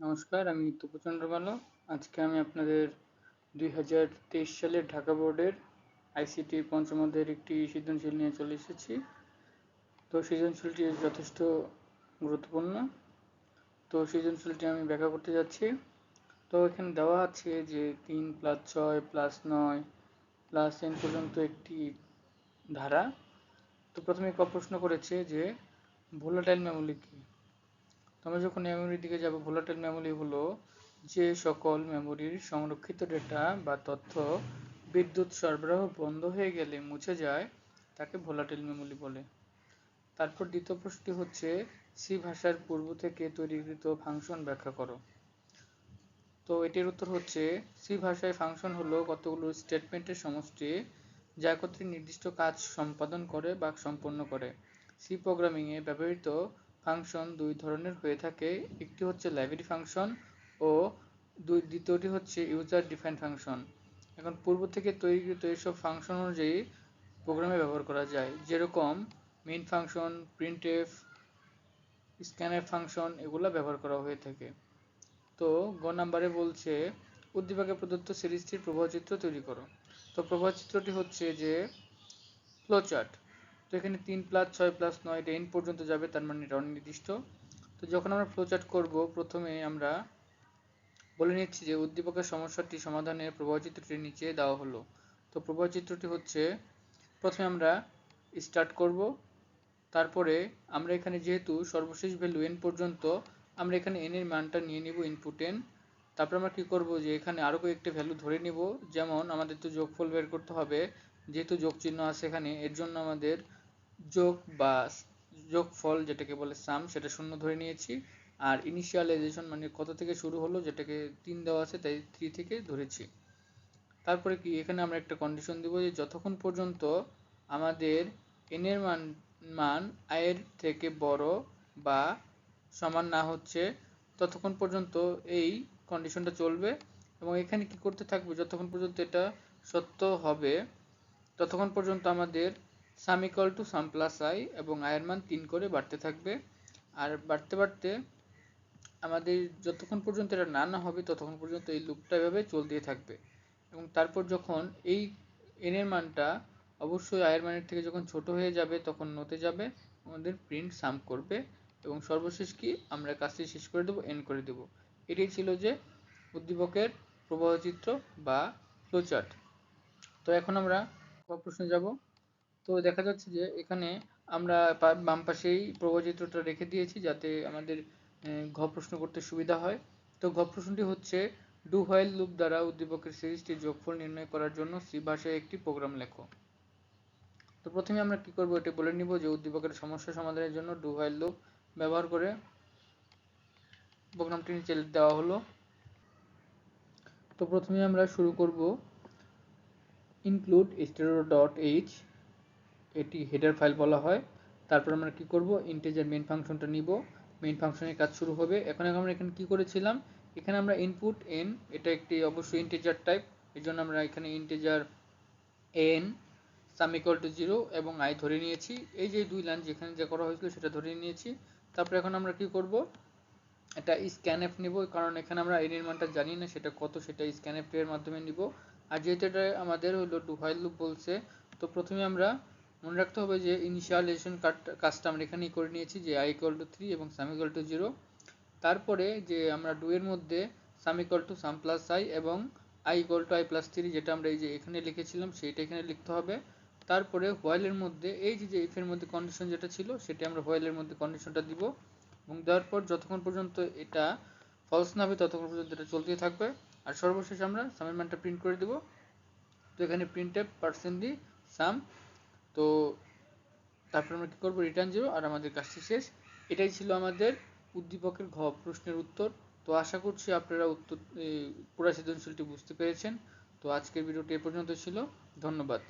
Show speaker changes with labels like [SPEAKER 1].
[SPEAKER 1] নমস্কার, আমি নিত্যপ্রচন্দ্র ভালো আজকে আমি আপনাদের দুই হাজার তেইশ সালের ঢাকা বোর্ডের আইসিটি পঞ্চম অধ্যায়ের একটি সৃজনশীল নিয়ে চলে এসেছি। তো সৃজনশীলটি যথেষ্ট গুরুত্বপূর্ণ। তো সৃজনশীলটি আমি ব্যাখ্যা করতে যাচ্ছি। তো এখানে দেওয়া আছে যে তিন প্লাস ছয় প্লাস নয় প্লাস এন পর্যন্ত একটি ধারা। তো প্রথমে ক প্রশ্ন করেছে যে ভোলাটাইল মেমোরি কী? আমরা যখন মেমোরির দিকে যাব ভোলাটাইল মেমোরি হলো যে সকল মেমোরির সংরক্ষিত ডেটা বা তথ্য বিদ্যুৎ সরবরাহ বন্ধ হয়ে গেলে মুছে যায়, তাকে ভোলাটাইল মেমোরি বলে। তারপর দ্বিতীয় প্রশ্নটি হচ্ছে সি ভাষার পূর্ব থেকে তৈরিকৃত ফাংশন ব্যাখ্যা করো। তো এটির উত্তর হচ্ছে সি ভাষায় ফাংশন হলো কতগুলো স্টেটমেন্টের সমষ্টি যা একত্রে নির্দিষ্ট কাজ সম্পাদন করে বা সম্পন্ন করে। সি প্রোগ্রামিংয়ে ব্যবহৃত ফাংশন দুই ধরনের হয়ে থাকে। একটি হচ্ছে লাইব্রেরি ফাংশন ও দুই, দ্বিতীয়টি হচ্ছে ইউজার ডিফাইন ফাংশন। এখন পূর্ব থেকে তৈরিকৃত এইসব ফাংশন অনুযায়ী প্রোগ্রামে ব্যবহার করা যায়। যেরকম মেইন ফাংশন প্রিন্টএফ স্ক্যানের ফাংশন এগুলো ব্যবহার করা হয়ে থাকে। তো গ নাম্বারে বলছে, উদ্দীপকে প্রদত্ত সিরিজটির প্রবাহচিত্র তৈরি করো। তো প্রবাহচিত্রটি হচ্ছে যে ফ্লোচার্ট তো এখানে তিন প্লাস ছয় প্লাস নয় এটা এন পর্যন্ত যাবে, তার মানে এটা অনির্দিষ্ট। তো যখন আমরা ফ্লোচার্ট করব, প্রথমে আমরা বলে নিচ্ছি যে উদ্দীপকের সমস্যাটি সমাধানের প্রবাহচিত্রটি নিচে দেওয়া হলো। তো প্রবাহচিত্রটি হচ্ছে, প্রথমে আমরা স্টার্ট করব, তারপরে আমরা এখানে যেহেতু সর্বশেষ ভ্যালু এন পর্যন্ত, আমরা এখানে এন এর মানটা নিয়ে নিব ইনপুট এন তারপর আমরা কি করব যে এখানে আরও কয়েকটা ভ্যালু ধরে নিব, যেমন আমাদের তো যোগফল বের করতে হবে, যেহেতু যোগ চিহ্ন আছে এখানে, এর জন্য আমাদের যোগ বা যোগফল যেটাকে বলে সাম সেটা শূন্য ধরে নিয়েছি। আর ইনিশিয়ালাইজেশন মানে কত থেকে শুরু হলো, যেটাকে তিন দেওয়া আছে, তাই থ্রি থেকে ধরেছি। তারপরে কি, এখানে আমরা একটা কন্ডিশন দিব যে যতক্ষণ পর্যন্ত আমাদের এন এর মান মান আয়ের থেকে বড় বা সমান না হচ্ছে, ততক্ষণ পর্যন্ত এই কন্ডিশনটা চলবে। এবং এখানে কি করতে থাকবে, যতক্ষণ পর্যন্ত এটা সত্য হবে, ততক্ষণ পর্যন্ত আমাদের sum equal to sum plus I এবং আয়ের মান তিন করে বাড়তে থাকবে। আর বাড়তে বাড়তে আমাদের যতক্ষণ পর্যন্ত এটা না না হবে, ততক্ষণ পর্যন্ত এই লুপটা এভাবে চলতেই থাকবে। এবং তারপর যখন এই এনের মানটা অবশ্যই আয়ের মানের থেকে যখন ছোট হয়ে যাবে, তখন নতে যাবে, আমাদের প্রিন্ট সাম করবে এবং সর্বশেষ কি? আমরা কাজটি শেষ করে দেবো এন করে দেব। এটাই ছিল যে উদ্দীপকের প্রবাহচিত্র বা ফ্লোচার্ট তো এখন আমরা প্রশ্নে যাব? তো দেখা যাচ্ছে যে এখানে আমরা বাম পাশেই প্রবাহচিত্রটা রেখে দিয়েছি যাতে আমাদের ঘ প্রশ্ন করতে সুবিধা হয়। তো ঘ প্রশ্নটি হচ্ছে ডু হোয়াইল লুপ দ্বারা উদ্দীপকের সিরিজটির যোগফল নির্ণয় করার জন্য সি ভাষায় একটি প্রোগ্রাম লেখো। তো প্রথমে আমরা কি করব, এটা বলে নিব যে উদ্দীপকের সমস্যা সমাধানের জন্য ডু হোয়াইল লুপ ব্যবহার করে প্রোগ্রামটি নিচে দেওয়া হলো। তো প্রথমে আমরা শুরু করব ইনক্লুড স্টেরো ডট এইচ এটি হেডার ফাইল বলা হয়। তারপর আমরা কি করব? ইন্টিজার মেইন ফাংশনটা নিব। মেইন ফাংশনের কাজ শুরু হবে। এখন আমরা এখানে কি করেছিলাম? এখানে আমরা ইনপুট এন এটা একটি অবশ্যই ইন্টিজার টাইপের জন্য আমরা এখানে integer N sum equal to zero এবং আই ধরে নিয়েছি। এই যে দুই লাইন যেখানে যা করা হয়েছিল সেটা ধরে নিয়েছি। তারপরে এখন আমরা কি করব? এটা স্ক্যানএফ নিব, কারণ এখানে আমরা এর মানটা জানি না সেটা কত, সেটা স্ক্যানএফ এর মাধ্যমে নিব। আর যেহেতু এটা আমাদের হলো ডু লুপ বলছে, তো প্রথমে আমরা মনে রাখতে হবে যে ইনিশিয়ালাইজেশন কাজটা আমরা এখানেই করে নিয়েছি, যে আই ইকুয়াল টু থ্রি এবং সাম ইকুয়াল টু জিরো তারপরে যে আমরা ডু এর মধ্যে sum equal to sum plus I এবং I equal to I plus three যেটা আমরা এই যে এখানে লিখেছিলাম, সেইটা এখানে লিখতে হবে। তারপরে হোয়াইলের মধ্যে, এই যে ইফের মধ্যে কন্ডিশন যেটা ছিল, সেটা আমরা হোয়াইলের মধ্যে কন্ডিশনটা দিব। এবং দেওয়ার পর যতক্ষণ পর্যন্ত এটা ফলস না হবে, ততক্ষণ পর্যন্ত এটা চলতেই থাকবে। আর সর্বশেষ আমরা সামের মানটা প্রিন্ট করে দেব। তো এখানে প্রিন্ট পার্সেন্ট দি সাম তো তারপর আমরা কী করব? রিটার্ন জিরো আর আমাদের কাজটি শেষ। এটাই ছিল আমাদের উদ্দীপকের ঘ, প্রশ্নের উত্তর। তো আশা করছি আপনারা উত্তর পুরা সৃজনশীলটি বুঝতে পেরেছেন। তো আজকের ভিডিওটি এ পর্যন্ত ছিল। ধন্যবাদ।